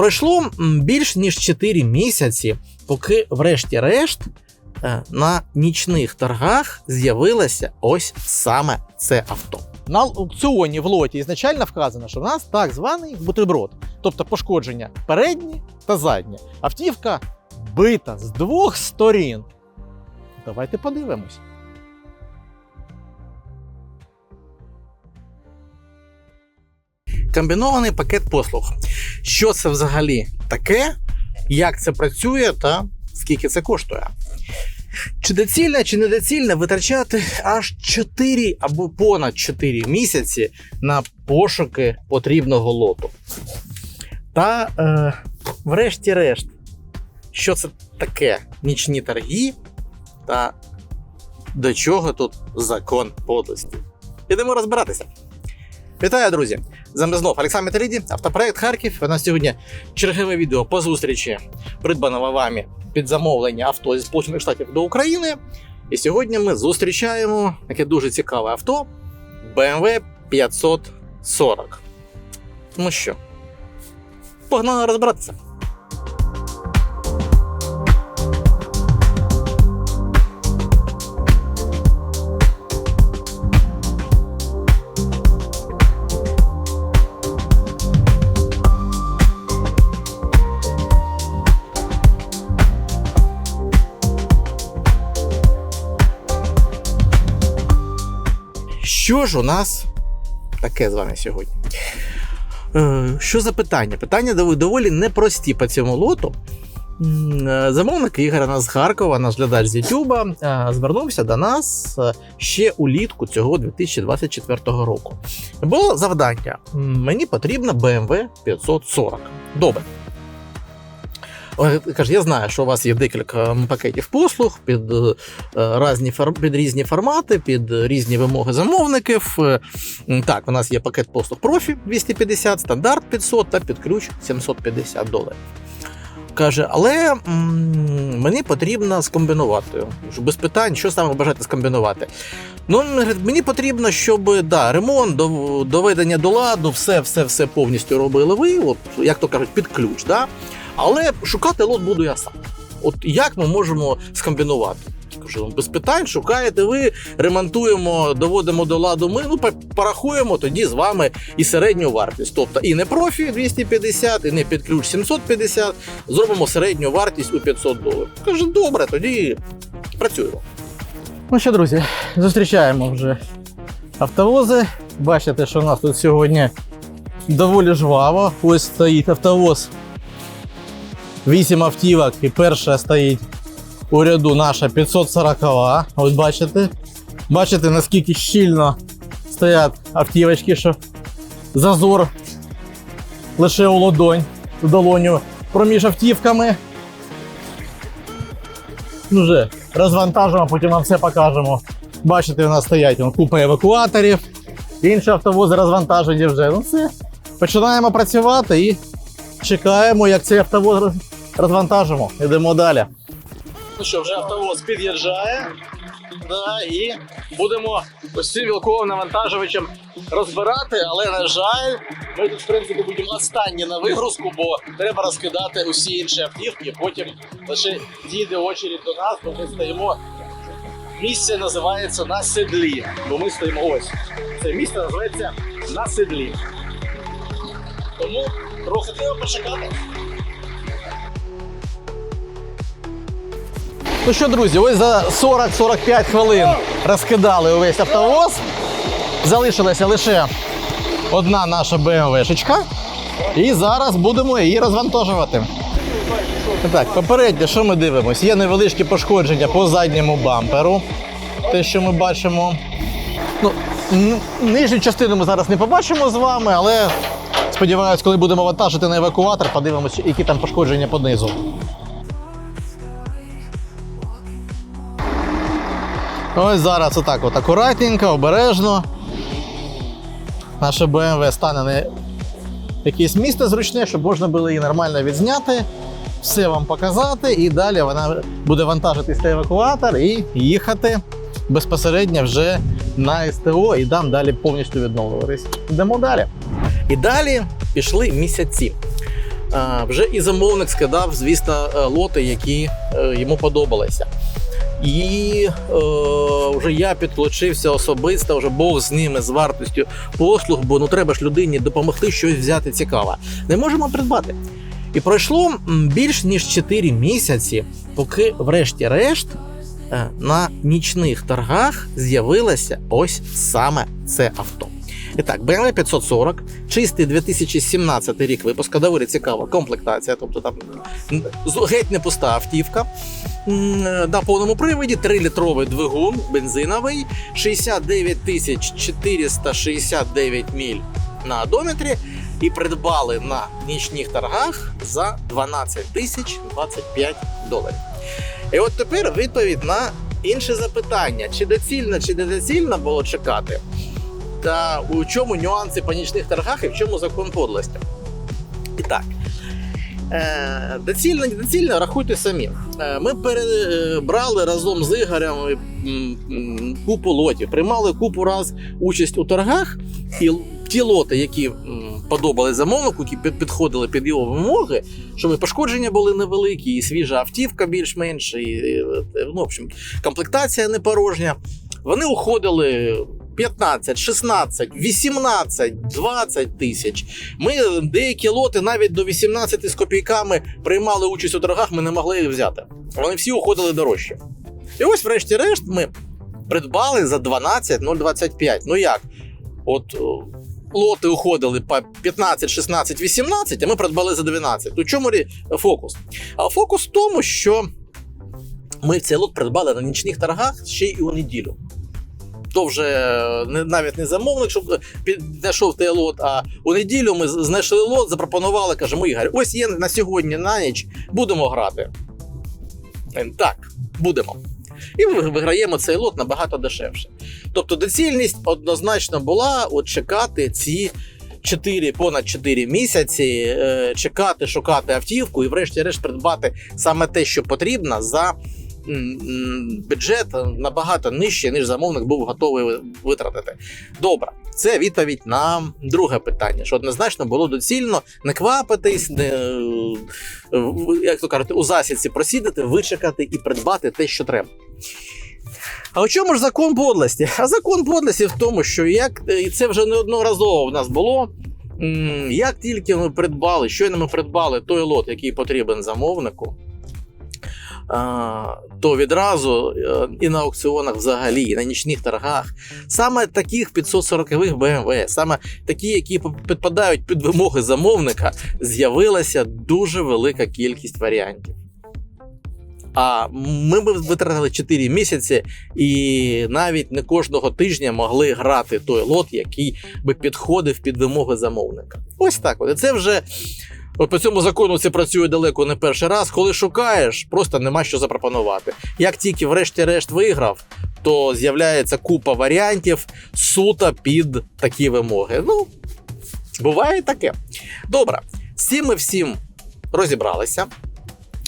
пройшло більш ніж 4 місяці, поки, врешті-решт, е, на нічних торгах з'явилося ось саме це авто. На аукціоні в лоті ізначально вказано, що в нас так званий бутерброд, тобто пошкодження переднє та заднє. Автівка бита з двох сторін. Давайте подивимось. Комбінований пакет послуг. Що це взагалі таке, як це працює та скільки це коштує? Чи доцільно, чи недоцільно витрачати аж 4 або понад 4 місяці на пошуки потрібного лоту? Та, е, врешті-решт, що це таке нічні торги та до чого тут закон подлості? Підемо розбиратися. Вітаю, друзі! З вами знов Олександр Металіді, автопроект Харків. У нас сьогодні чергове відео по зустрічі придбаного вами під замовлення авто зі Сполучених Штатів до України. І сьогодні ми зустрічаємо таке дуже цікаве авто BMW 540. Ну що, погнали розбиратися. Що ж у нас таке з вами сьогодні? Е, що за питання? Питання дов- доволі непрості по цьому лоту. Е, Замовник Ігор нас з Харкова, наш глядач з Ютуба, е, звернувся до нас ще улітку цього 2024 року. Було завдання: мені потрібна BMW 540. Добре. Каже, я знаю, що у вас є декілька пакетів послуг під, е, різні, під різні формати, під різні вимоги замовників. Е, Так, у нас є пакет послуг профі 250, стандарт 500 та під ключ 750 доларів. Каже, але м, мені потрібно скомбінувати. Без питань, що саме бажаєте скомбінувати. Ну, мені потрібно, щоб да, ремонт, дов- доведення до ладу, все, все, все повністю робили ви, от, як то кажуть, під ключ. Да? Але шукати лот буду я сам. От як ми можемо скомбінувати? Кажу, «Ну, без питань, шукаєте ви, ремонтуємо, доводимо до ладу ми, ну порахуємо тоді з вами і середню вартість. Тобто і не профі 250, і не під ключ 750, зробимо середню вартість у 500 доларів. Каже, добре, тоді працюємо. Ну що, друзі, зустрічаємо вже автовози. Бачите, що у нас тут сьогодні доволі жваво. Ось стоїть автовоз. Вісім автівок, і перша стоїть у ряду наша 540. Ось бачите. Бачите, наскільки щільно стоять автівочки, що зазор лише у ладонь, у долоню проміж автівками. Ну вже розвантажимо, потім вам все покажемо. Бачите, у нас стоять купа евакуаторів, інші автовози розвантажені вже. Ну все. Починаємо працювати і чекаємо, як цей автовоз розвантажимо. Йдемо далі. Ну що, вже автовоз під'їжджає. Да, і будемо ось цим вілковим навантажувачем розбирати, але на жаль, ми тут в принципі будемо останні на вигрузку, бо треба розкидати усі інші автівки. Потім лише дійде очередь до нас, бо ми стоїмо. Місце називається на седлі. Бо ми стоїмо ось. Це місце називається на седлі. Тому трохи треба почекати. Ну що, друзі, ось за 40-45 хвилин розкидали увесь автовоз. Залишилася лише одна наша БМВшечка. І зараз будемо її розвантажувати. Так, попередньо, що ми дивимося? Є невеличкі пошкодження по задньому бамперу. Те, що ми бачимо. Ну, нижню частину ми зараз не побачимо з вами, але сподіваюсь, коли будемо вантажити на евакуатор, подивимося, які там пошкодження по низу. Ось зараз отак от акуратненько, обережно. Наша BMW стане на якесь місце зручне, щоб можна було її нормально відзняти, все вам показати, і далі вона буде вантажитись на евакуатор і їхати безпосередньо вже на СТО і дам далі повністю відновлюватись. Йдемо далі. І далі пішли місяці. вже і замовник скидав, звісно, е, лоти, які е, йому подобалися. І е, вже я підключився особисто, вже Бог з ними з вартістю послуг, бо ну треба ж людині допомогти щось взяти цікаве. Не можемо придбати. І пройшло більш ніж 4 місяці, поки, врешті-решт, е, на нічних торгах з'явилося ось саме це авто. І так, BMW 540, чистий 2017 рік випуска, доволі цікава комплектація, тобто там геть не пуста автівка. На повному приводі 3-літровий двигун бензиновий, 69 тисяч 469 міль на одометрі і придбали на нічних торгах за 12 тисяч 25 доларів. І от тепер відповідь на інше запитання: чи доцільно, чи недоцільно було чекати? Та у чому нюанси по нічних торгах і в чому закон подлості? І так. Е, доцільно, недоцільно, рахуйте самі. Е, Ми перебрали разом з Ігорем купу лотів, приймали купу раз участь у торгах, і ті лоти, які подобали замовнику, які підходили під його вимоги, щоб і пошкодження були невеликі, і свіжа автівка більш-менш, і, ну, в общем, комплектація не порожня. Вони уходили 15, 16, 18, 20 тисяч. Ми деякі лоти навіть до 18 з копійками приймали участь у торгах, ми не могли їх взяти. Вони всі уходили дорожче. І ось, врешті-решт, ми придбали за 12 0,25. Ну як? От лоти уходили по 15, 16, 18, а ми придбали за 12. У чому фокус? А фокус в тому, що ми цей лот придбали на нічних торгах ще й у неділю. То вже не, навіть не замовник, щоб підійшов той лот, а у неділю ми знайшли лот, запропонували, кажемо, Ігор, ось є на сьогодні на ніч, будемо грати. Так, будемо. І виграємо цей лот набагато дешевше. Тобто доцільність однозначно була от чекати ці 4, понад 4 місяці, е, чекати, шукати автівку і, врешті-решт, придбати саме те, що потрібно за бюджет набагато нижче, ніж замовник був готовий витратити. Добре, це відповідь на друге питання, що однозначно було доцільно не квапитись, не, е, як то кажуть, у засідці просідати, вичекати і придбати те, що треба. А у чому ж закон подлості? А закон подлості в тому, що як і це вже неодноразово в нас було. Як тільки ми придбали, щойно ми придбали той лот, який потрібен замовнику, то відразу е, і на аукціонах взагалі, і на нічних торгах, саме таких 540-х BMW, саме такі, які підпадають під вимоги замовника, з'явилася дуже велика кількість варіантів. А ми б витратили 4 місяці і навіть не кожного тижня могли грати той лот, який би підходив під вимоги замовника. Ось так. От. І це вже от по цьому закону це працює далеко не перший раз. Коли шукаєш, просто нема що запропонувати. Як тільки врешті-решт виграв, то з'являється купа варіантів суто під такі вимоги. Ну, буває таке. Добре, з ми всім розібралися.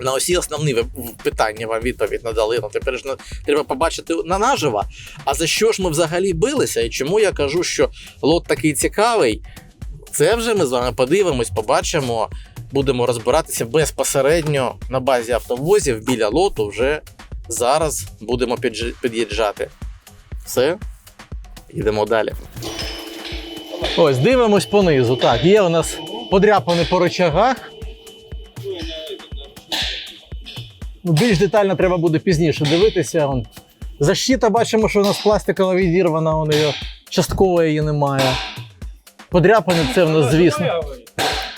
На усі основні питання вам відповідь надали. Ну тепер ж треба побачити на наживо. А за що ж ми взагалі билися? І чому я кажу, що лот такий цікавий? Це вже ми з вами подивимось, побачимо. Будемо розбиратися безпосередньо на базі автовозів біля лоту. Вже зараз будемо під'їжджати. Все, йдемо далі. Ось дивимось понизу. Так, є у нас подряпини по рычагах. Ну, більш детально треба буде пізніше дивитися. Защита бачимо, що у нас пластикова відірвана, вон її, частково її немає. Подряпини це в нас, звісно. Да,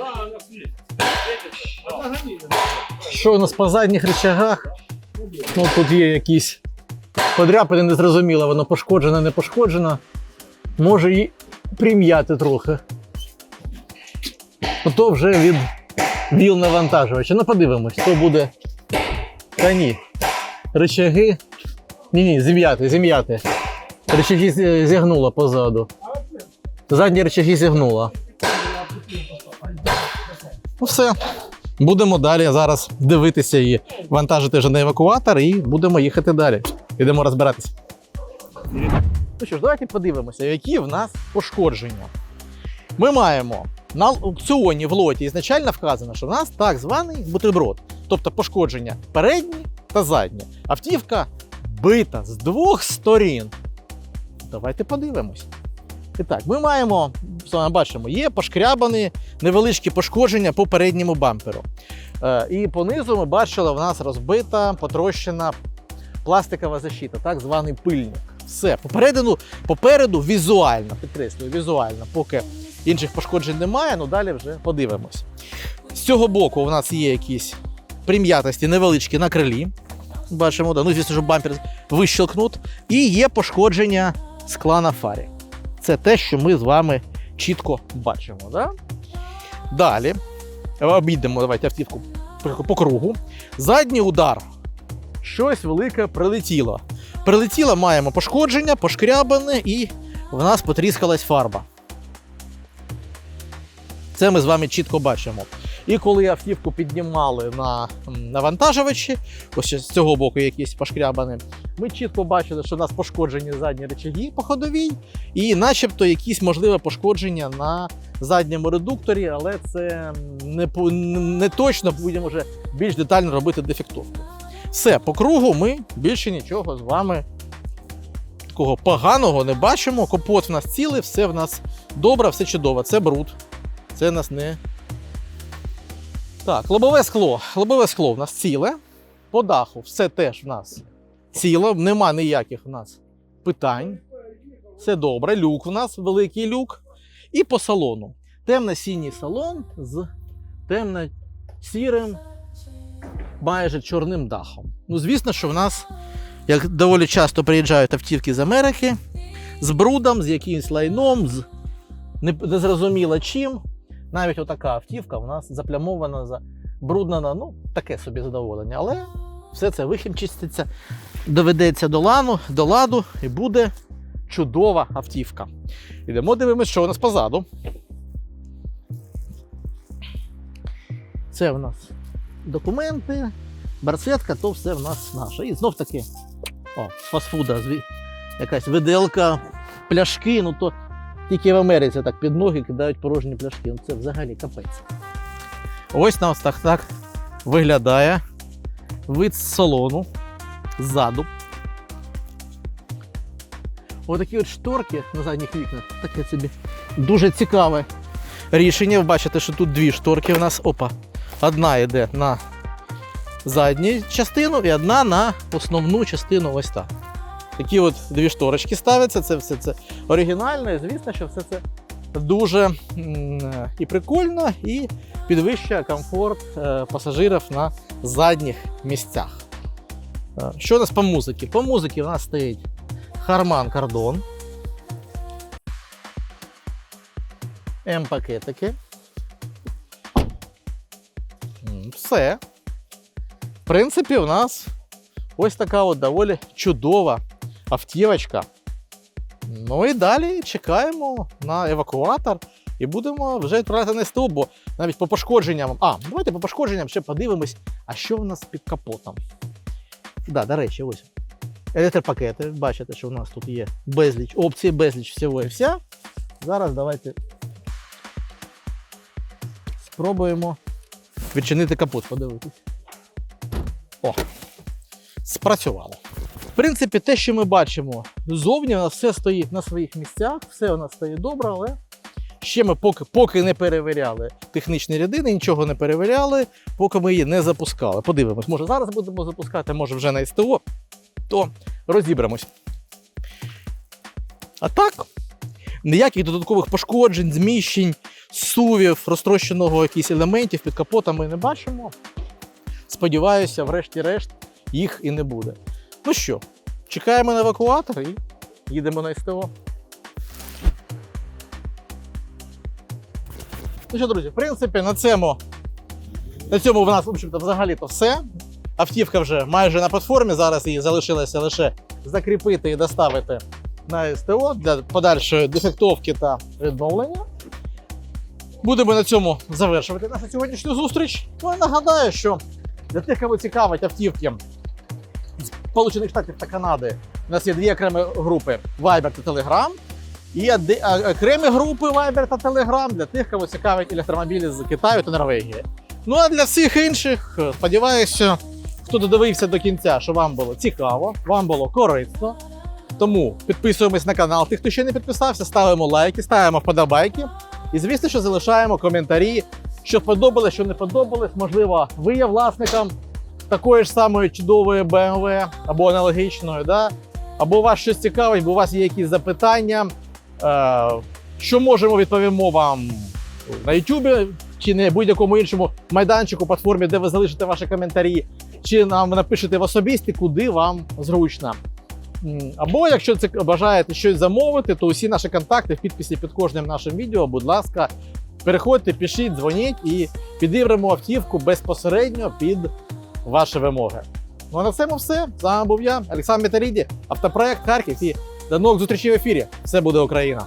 она есть. Светится. Отогони. Що у нас по задніх рычагах? Ну, тут є якісь подряпини, не зрозуміло, воно пошкоджено, не пошкоджено. Може і прим'яти трохи. Ото вже від віл навантажувача. Ну, подивимось, то буде. Та ні. Рычаги. Ні, ні, зім'яти, зім'яти. Рычаги зі- зігнуло позаду. Задні рычаги зігнуло. Ну все. Будемо далі зараз дивитися і вантажити вже на евакуатор, і будемо їхати далі. Йдемо розбиратися. Ну що ж, давайте подивимося, які в нас пошкодження. Ми маємо на аукціоні в лоті ізначально вказано, що в нас так званий бутерброд, тобто пошкодження переднє та заднє. Автівка бита з двох сторін. Давайте подивимось. І так, ми маємо, бачимо, є пошкрябані невеличкі пошкодження по передньому бамперу. Е, і понизу ми бачили, в нас розбита, потрощена пластикова защита, так званий пильник. Все, попереду, попереду візуально, підкреслюю, візуально, поки інших пошкоджень немає, ну далі вже подивимось. З цього боку у нас є якісь прим'ятості невеличкі на крилі. Бачимо, да. ну, звісно, що бампер вищелкнут. І є пошкодження скла на фарі. Це те, що ми з вами чітко бачимо. Да? Далі обійдемо давайте автівку по- кругу. Задній удар. Щось велике прилетіло. Прилетіло, маємо пошкодження, пошкрябане, і в нас потріскалась фарба. Це ми з вами чітко бачимо. І коли автівку піднімали на навантажувачі, ось з цього боку якісь пошкрябані, ми чітко бачили, що у нас пошкоджені задні речаги по ходовій, і начебто якісь можливе пошкодження на задньому редукторі, але це не, не точно, будемо вже більш детально робити дефектовку. Все, по кругу ми більше нічого з вами такого поганого не бачимо. Капот в нас цілий, все в нас добре, все чудово. Це бруд. Це нас не. Так, лобове скло. Лобове скло в нас ціле. По даху все теж в нас ціло, нема ніяких в нас питань. Все добре. Люк в нас великий люк. І по салону. Темно-синій салон з темно-сірим, майже чорним дахом. Ну, звісно, що в нас, як доволі часто приїжджають автівки з Америки, з брудом, з якимось лайном, з не- незрозуміло чим. Навіть отака автівка в нас заплямована, забруднена, ну, таке собі задоволення. Але все це вихімчиститься, доведеться до лану, до ладу і буде чудова автівка. Ідемо дивимось, що у нас позаду. Це в нас документи, барсетка, то все в нас наше. І знов таки, о, фастфуда, якась виделка, пляшки, ну то тільки в Америці так під ноги кидають порожні пляшки. Ну це взагалі капець. Ось нас так так виглядає вид з салону ззаду. Отакі от шторки на задніх вікнах. Таке собі дуже цікаве рішення. Ви бачите, що тут дві шторки у нас. Опа. Одна йде на задню частину і одна на основну частину ось так. Такі от дві шторочки ставляться, це все це оригінально, і звісно, що все це дуже і прикольно, і підвищує комфорт е, пасажирів на задніх місцях. Е, Що у нас по музиці? По музиці у нас стоїть Harman Kardon. М-пакетики. Все. В принципі, у нас ось така от доволі чудова автівочка. Ну і далі чекаємо на евакуатор і будемо вже відправляти на СТО, бо навіть по пошкодженням. А, давайте по пошкодженням ще подивимось, а що в нас під капотом. Да, до речі, ось. Електропакети. Бачите, що в нас тут є безліч опцій, безліч всього і вся. Зараз давайте спробуємо відчинити капот, подивитись. О, спрацювало. Принципі, те, що ми бачимо ззовні, у нас все стоїть на своїх місцях, все у нас стоїть добре, але ще ми поки, поки не перевіряли технічні рядини, нічого не перевіряли, поки ми її не запускали. Подивимось, може зараз будемо запускати, може вже на СТО, то розібремось. А так, ніяких додаткових пошкоджень, зміщень, сувів, розтрощеного якихось елементів під капотом ми не бачимо. Сподіваюся, врешті-решт їх і не буде. Ну що, чекаємо на евакуатор і їдемо на СТО. Ну що, друзі, в принципі, на цьому, на цьому в нас, в общем-то, взагалі-то все. Автівка вже майже на платформі. Зараз її залишилося лише закріпити і доставити на СТО для подальшої дефектовки та відновлення. Будемо на цьому завершувати нашу сьогоднішню зустріч. Ну і нагадаю, що для тих, кого цікавить автівки Сполучених Штатів та Канади, у нас є дві окремі групи Viber та Telegram. І окремі групи Viber та Telegram для тих, кого цікавить електромобілі з Китаю та Норвегії. Ну а для всіх інших, е, сподіваюся, хто додивився до кінця, що вам було цікаво, вам було корисно. Тому підписуємось на канал. Тих, хто ще не підписався, ставимо лайки, ставимо вподобайки. І звісно, що залишаємо коментарі, що подобалось, що не подобалось. Можливо, ви є власником такої ж самої чудової BMW або аналогічної, да? або вас щось цікавить, бо у вас є якісь запитання. Е, що можемо відповімо вам на YouTube чи на будь-якому іншому майданчику, платформі, де ви залишите ваші коментарі, чи нам напишете в особисті, куди вам зручно. Або якщо це бажаєте щось замовити, то усі наші контакти в підписі під кожним нашим відео, будь ласка, переходьте, пишіть, дзвоніть і підібремо автівку безпосередньо під ваші вимоги. Ну а на цьому все. З вами був я, Олександр Метаріді, автопроект Харків і до нових зустрічей в ефірі. Все буде Україна!